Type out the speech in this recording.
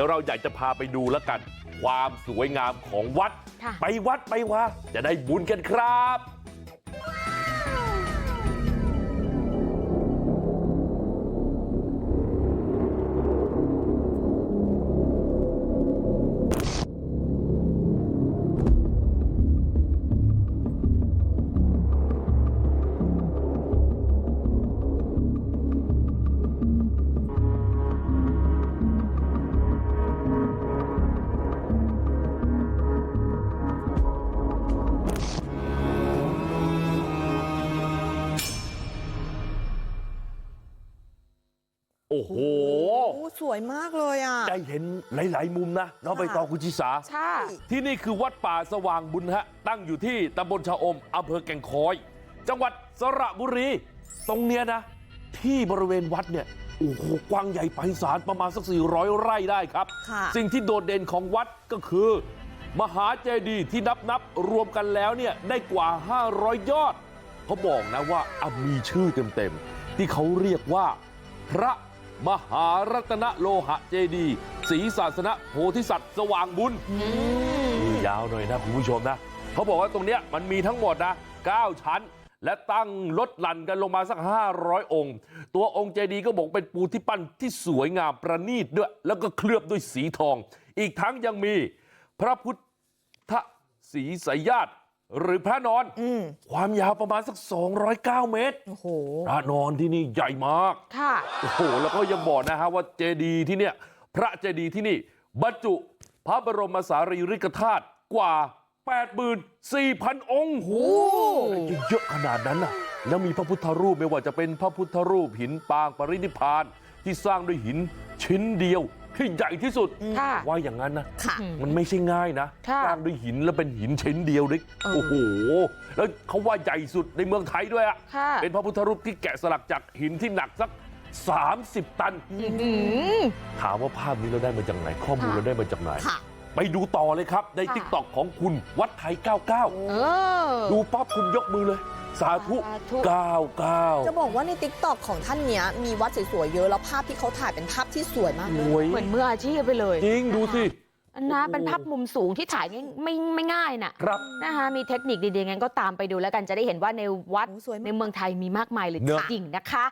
ดี๋ยวเราอยากจะพาไปดูแล้วกันความสวยงามของวัดค่ะไปวัดไปว่าจะได้บุญกันครับ โอ้โหโอ้สวยมากเลยอะได้เห็นหลาย ๆ มุมนะน้องใบตองคุณชิสาใช่ที่นี่คือวัดป่าสว่างบุญฮะ ตั้งอยู่ที่ตำบลชะอมอำเภอแก่งคอย จังหวัดสระบุรี ตรงเนี้ยนะ ที่บริเวณวัดเนี่ยโอ้โหกว้างใหญ่ไพศาลประมาณสัก 400 ไร่ได้ครับค่ะสิ่งที่โดดเด่นของวัดก็คือ มหาเจดีย์ที่นับนับรวมกันแล้วเนี่ยได้กว่า 500 ยอดเขาบอกนะว่าอะมีชื่อเต็ม ๆ ที่เขาเรียกว่าพระ มหารัตนโลหะเจดีศรีศาสนโพธิสัตว์สว่างบุญชื่อยาวหน่อยนะคุณผู้ชมนะเขาบอกว่าตรงเนี้ยมันมีทั้งหมดนะ9ชั้น และตั้งลดหลั่นกันลงมาสัก 500 องค์ ตัวองค์เจดีก็บอกเป็นปูที่ปั้นที่สวยงามประณีตด้วย แล้วก็เคลือบด้วยสีทอง อีกทั้งยังมีพระพุทธศรีสายญาติ หรือพระนอนอืมความยาวประมาณสัก209เมตรโอ้โหพระนอนที่นี่ใหญ่มากค่ะโอ้โหแล้วก็ยังบอกนะฮะว่าเจดีย์ที่เนี่ยพระเจดีย์ที่นี่บรรจุพระบรมสารีริกธาตุกว่า84,000องค์โอ้เยอะขนาดนั้นน่ะแล้วมีพระพุทธรูปไม่ว่าจะเป็นพระพุทธรูปหินปางปรินิพพานที่สร้างด้วยหินชิ้นเดียว ที่ใหญ่ที่สุดค่ะว่าอย่างนั้นนะค่ะมันไม่ใช่ง่ายนะค่ะสร้างด้วยหินแล้วเป็นหินชิ้นเดียวด้วยเออโอ้โหแล้วเขาว่าใหญ่สุดในเมืองไทยด้วยอะค่ะเป็นพระพุทธรูปที่แกะสลักจากหินที่หนักสัก 30 ตันอื้อหือถามว่าภาพนี้เราได้มาจากไหน ข้อมูลค่ะเราได้มาจากไหนค่ะไปดูต่อเลยครับในค่ะทิกตอกของคุณวัดไทย 99เออดูปั๊บคุณยกมือเลย สาธุสาธุจะ99บอกว่าในติ๊กต็อกของท่านเนี้ยมีวัดสวยๆเยอะแล้วภาพที่เขาถ่ายเป็นภาพที่สวยมากสเลยวยเหมือนมืออาชีพไปเลยจริงดูสิอันนะเป็นภาพมุมสูงที่ถ่ายง่ายไม่ไม่ง่ายน่ะครับนะคะมีเทคนิคดีๆงั้นก็ตามไปดูแล้วกันจะได้เห็นว่าในวัดโอ้สวยมากในเมืองไทยมีมากมายเลยเนอะจริงๆนะคะ